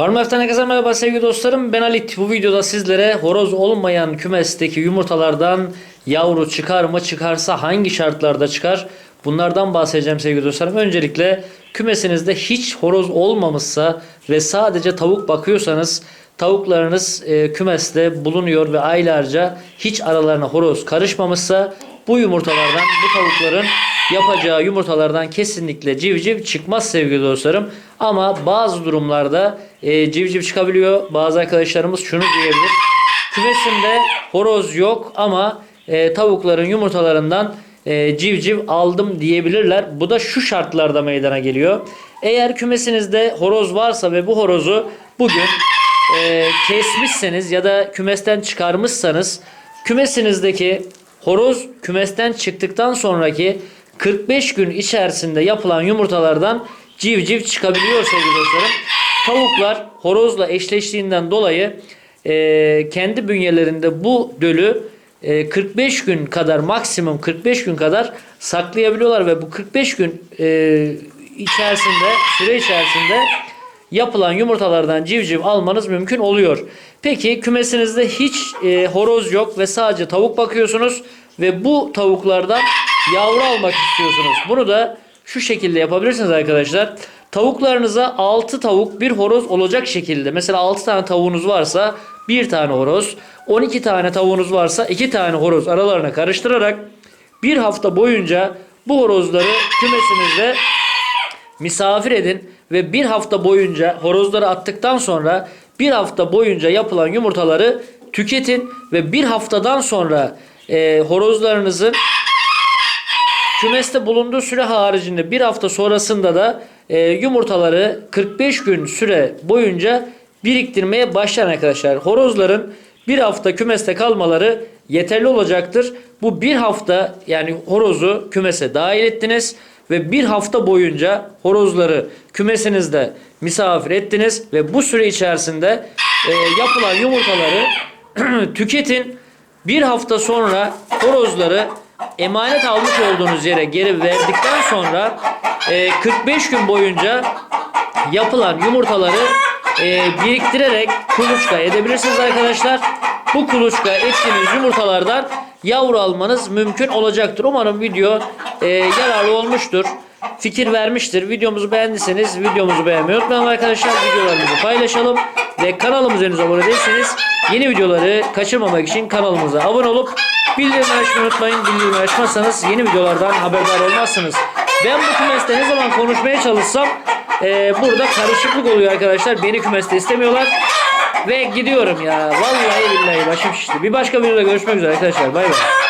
Farmlife'den herkese merhaba sevgili dostlarım. Ben Halit. Bu videoda sizlere horoz olmayan kümesteki yumurtalardan yavru çıkar mı? Çıkarsa hangi şartlarda çıkar? Bunlardan bahsedeceğim sevgili dostlarım. Öncelikle kümesinizde hiç horoz olmamışsa ve sadece tavuk bakıyorsanız tavuklarınız e, kümeste bulunuyor ve aylarca hiç aralarına horoz karışmamışsa bu yumurtalardan bu tavukların yapacağı yumurtalardan kesinlikle civciv çıkmaz sevgili dostlarım. Ama bazı durumlarda e, civciv çıkabiliyor. Bazı arkadaşlarımız şunu diyebilir. Kümesimde horoz yok ama e, tavukların yumurtalarından e, civciv aldım diyebilirler. Bu da şu şartlarda meydana geliyor. Eğer kümesinizde horoz varsa ve bu horozu bugün e, kesmişseniz ya da kümesten çıkarmışsanız kümesinizdeki horoz kümesten çıktıktan sonraki 45 gün içerisinde yapılan yumurtalardan civciv çıkabiliyor sevgili dostlarım. Tavuklar horozla eşleştiğinden dolayı e, kendi bünyelerinde bu dölü e, 45 gün kadar maksimum 45 gün kadar saklayabiliyorlar ve bu 45 gün e, içerisinde süre içerisinde yapılan yumurtalardan civciv almanız mümkün oluyor. Peki kümesinizde hiç e, horoz yok ve sadece tavuk bakıyorsunuz ve bu tavuklardan yavru almak istiyorsunuz. Bunu da şu şekilde yapabilirsiniz arkadaşlar. Tavuklarınıza 6 tavuk bir horoz olacak şekilde. Mesela 6 tane tavuğunuz varsa 1 tane horoz. 12 tane tavuğunuz varsa 2 tane horoz aralarına karıştırarak bir hafta boyunca bu horozları kümesinizde misafir edin ve bir hafta boyunca horozları attıktan sonra bir hafta boyunca yapılan yumurtaları tüketin ve bir haftadan sonra e, horozlarınızın kümeste bulunduğu süre haricinde bir hafta sonrasında da e, yumurtaları 45 gün süre boyunca biriktirmeye başlar arkadaşlar. Horozların bir hafta kümeste kalmaları yeterli olacaktır. Bu bir hafta yani horozu kümese dahil ettiniz ve bir hafta boyunca horozları kümesinizde misafir ettiniz ve bu süre içerisinde e, yapılan yumurtaları tüketin. Bir hafta sonra horozları emanet almış olduğunuz yere geri verdikten sonra e, 45 gün boyunca yapılan yumurtaları e, biriktirerek kuluçka edebilirsiniz arkadaşlar. Bu kuluçka ettiğiniz yumurtalardan yavru almanız mümkün olacaktır. Umarım video e, yararlı olmuştur. Fikir vermiştir. Videomuzu beğendiyseniz videomuzu beğenmeyi unutmayın arkadaşlar. Videolarımızı paylaşalım. Ve kanalımıza henüz abone değilseniz yeni videoları kaçırmamak için kanalımıza abone olup bildirimleri açmayı unutmayın. Bildirimleri açmazsanız yeni videolardan haberdar olmazsınız. Ben bu kümeste ne zaman konuşmaya çalışsam e, burada karışıklık oluyor arkadaşlar. Beni kümeste istemiyorlar. Ve gidiyorum ya. Vallahi billahi başım şişti. Bir başka videoda görüşmek üzere arkadaşlar. Bay bay.